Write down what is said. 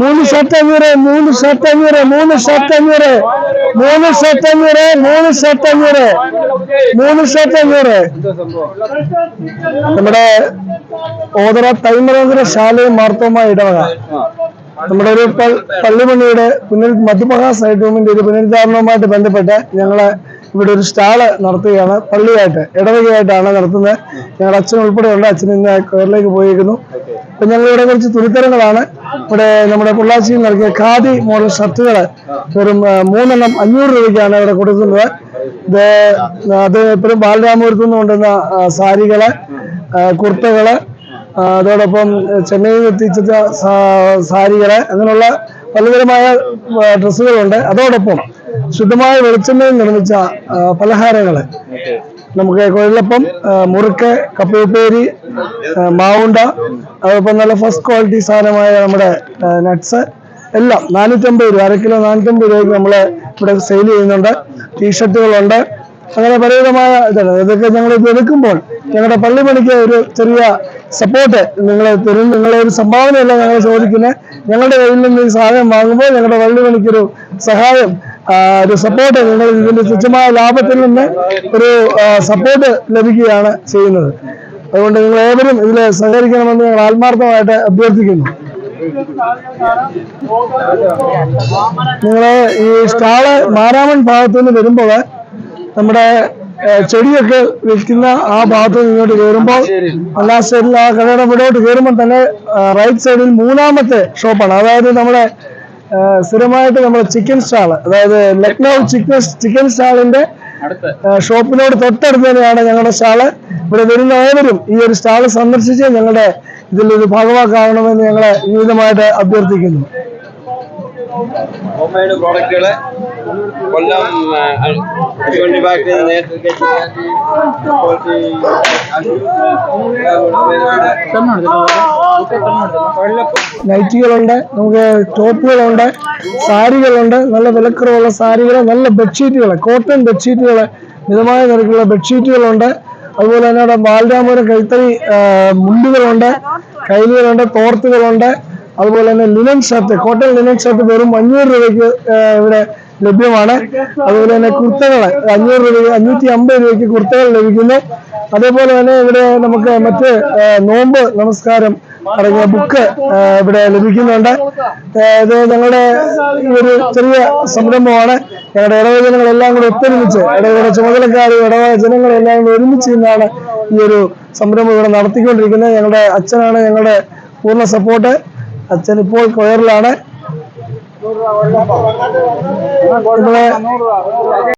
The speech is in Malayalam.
മൂന്ന് ഷർട്ട് അഞ്ഞൂറ് മൂന്ന് ഷർട്ട് അഞ്ഞൂറ് മൂന്ന് ഷർട്ട് അഞ്ഞൂറ് മൂന്ന് ഷർട്ട് അഞ്ഞൂറ് മൂന്ന് ഷർട്ട് അഞ്ഞൂറ് മൂന്ന് ഷർട്ട് അഞ്ഞൂറ് നമ്മുടെ ഓതറ തൈമറോതര ശാലയും മാർത്തോമ ഇടവക. നമ്മുടെ ഒരു പള്ളിമണിയുടെ പുനർ മധ്യമഹാ സൈഡ് റൂമിന്റെ ഒരു പുനരുദ്ധാരണവുമായിട്ട് ബന്ധപ്പെട്ട് ഞങ്ങളെ ഇവിടെ ഒരു സ്റ്റാൾ നടത്തുകയാണ്. പള്ളിയായിട്ട് ഇടവകയായിട്ടാണ് നടത്തുന്നത്. ഞങ്ങളുടെ അച്ഛൻ ഉൾപ്പെടെയുണ്ട്. അച്ഛൻ ഇന്ന് കയറിലേക്ക് പോയിരിക്കുന്നു അപ്പൊ ഞങ്ങൾ ഇവിടെ കുറച്ച് തുണിത്തരങ്ങളാണ്. ഇവിടെ നമ്മുടെ പൊള്ളാച്ചിയിൽ നൽകിയ ഖാദി മോഡൽ ഷർട്ടുകൾ വെറും മൂന്നെണ്ണം അഞ്ഞൂറ് രൂപയ്ക്കാണ് ഇവിടെ കൊടുക്കുന്നത്. ഇത് അത് ഇപ്പോഴും ബാലരാമപുരത്ത് നിന്ന് കൊണ്ടുവന്ന സാരികൾ കുർത്തകൾ അതോടൊപ്പം ചെന്നൈയിൽ എത്തിച്ച സാരികൾ അങ്ങനെയുള്ള പലതരമായ ഡ്രസ്സുകളുണ്ട്. അതോടൊപ്പം ശുദ്ധമായ വെളിച്ചെണ്ണയിൽ നിർമ്മിച്ച പലഹാരങ്ങൾ നമുക്ക് കുഴലപ്പം മുറുക്ക് കപ്പയുപ്പേരി മാവുണ്ട അതോടൊപ്പം നല്ല ഫസ്റ്റ് ക്വാളിറ്റി സാധനമായ നമ്മുടെ നട്ട്സ് എല്ലാം നാനൂറ്റമ്പത് രൂപ അര കിലോ നാനൂറ്റമ്പത് രൂപയ്ക്ക് നമ്മൾ ഇവിടെ സെയിൽ ചെയ്യുന്നുണ്ട്. ടീഷർട്ടുകളുണ്ട് അങ്ങനെ പലവിധമായ ഇതാണ്. ഇതൊക്കെ ഞങ്ങൾ ഇത് എടുക്കുമ്പോൾ ഞങ്ങളുടെ പള്ളിപ്പണിക്ക് ഒരു ചെറിയ സപ്പോർട്ട് നിങ്ങൾ തരും നിങ്ങളെ ഒരു സംഭാവനയല്ല ഞങ്ങൾ ചോദിക്കുന്നത് ഞങ്ങളുടെ കയ്യിൽ നിന്ന് ഈ സാധനം വാങ്ങുമ്പോൾ ഞങ്ങളുടെ പള്ളിപ്പണിക്കൊരു സഹായം ഒരു സപ്പോർട്ട് നിങ്ങൾ ഇതിന്റെ തുച്ഛമായ ലാഭത്തിൽ നിന്ന് ഒരു സപ്പോർട്ട് ലഭിക്കുകയാണ് ചെയ്യുന്നത്. അതുകൊണ്ട് നിങ്ങൾ ഏവരും ഇതിൽ സഹകരിക്കണമെന്ന് ഞങ്ങൾ ആത്മാർത്ഥമായിട്ട് അഭ്യർത്ഥിക്കുന്നു. നിങ്ങൾ ഈ സ്റ്റാൾ മാരാമൺ ഭാഗത്തു നിന്ന് വരുമ്പോൾ നമ്മുടെ ചെടിയൊക്കെ വിൽക്കുന്ന ആ ഭാഗത്ത് നിന്ന് ഇങ്ങോട്ട് കയറുമ്പോൾ എല്ലാ സൈഡിൽ ആ കടയുടെ ഇവിടോട്ട് കയറുമ്പോൾ തന്നെ റൈറ്റ് സൈഡിൽ മൂന്നാമത്തെ ഷോപ്പാണ് അതായത് നമ്മുടെ സ്ഥിരമായിട്ട് നമ്മുടെ ചിക്കൻ സ്റ്റാൾ അതായത് ലക്നൗ ചിക്കൻ ചിക്കൻ സ്റ്റാളിന്റെ ഷോപ്പിനോട് തൊട്ടടുത്ത് തന്നെയാണ് ഞങ്ങളുടെ സ്റ്റാൾ ഇവിടെ വരുന്ന ഏവരും ഈ ഒരു സ്റ്റാൾ സന്ദർശിച്ച് ഞങ്ങളുടെ ഇതിലൊരു ഭാഗമാക്കാവണമെന്ന് ഞങ്ങളെ വിനീതമായിട്ട് അഭ്യർത്ഥിക്കുന്നു. ഹോംമെയ്ഡ് പ്രോഡക്റ്റുകൾ കൊല്ലം അശ്വണ്ടി ഫാക്ടറി നേരത്തെ നൈറ്റികളുണ്ട് നമുക്ക് ടോപ്പുകളുണ്ട് സാരികളുണ്ട് നല്ല വിലക്കുറവുള്ള സാരികൾ നല്ല ബെഡ്ഷീറ്റുകൾ കോട്ടൺ ബെഡ്ഷീറ്റുകൾ മിതമായ നിരക്കുള്ള ബെഡ്ഷീറ്റുകളുണ്ട് അതുപോലെ തന്നെ അവിടെ ബാലരാമപുരം കൈത്തറി മുണ്ടുകളുണ്ട് കൈലുകളുണ്ട് തോർത്തുകളുണ്ട്. അതുപോലെ തന്നെ linen shirt cotton linen shirt വെറും അഞ്ഞൂറ് രൂപയ്ക്ക് ഇവിടെ ലഭ്യമാണ്. അതുപോലെ തന്നെ കുർത്തകൾ അഞ്ഞൂറ് രൂപ അഞ്ഞൂറ്റി അമ്പത് രൂപയ്ക്ക് കുർത്തകൾ ലഭിക്കുന്നു. അതേപോലെ തന്നെ ഇവിടെ നമുക്ക് മറ്റ് നോമ്പ് നമസ്കാരം അടങ്ങിയ ബുക്ക് ഇവിടെ ലഭിക്കുന്നുണ്ട്. ഇത് ഞങ്ങളുടെ ഒരു ചെറിയ സംരംഭമാണ്. ഞങ്ങളുടെ ഇടവക ജനങ്ങളെല്ലാം കൂടെ ഒത്തൊരുമിച്ച് ഇടവക ചുമതലക്കാർ ഇടവക ജനങ്ങളെല്ലാം കൂടെ ഒരുമിച്ച് നിന്നാണ് ഈ ഒരു സംരംഭം ഇവിടെ നടത്തിക്കൊണ്ടിരിക്കുന്നത്. ഞങ്ങളുടെ അച്ഛനാണ് ഞങ്ങളുടെ പൂർണ സപ്പോർട്ട് അച്ഛൻ ഇപ്പോൾ കൊയറിലാണ് ഇവിടെ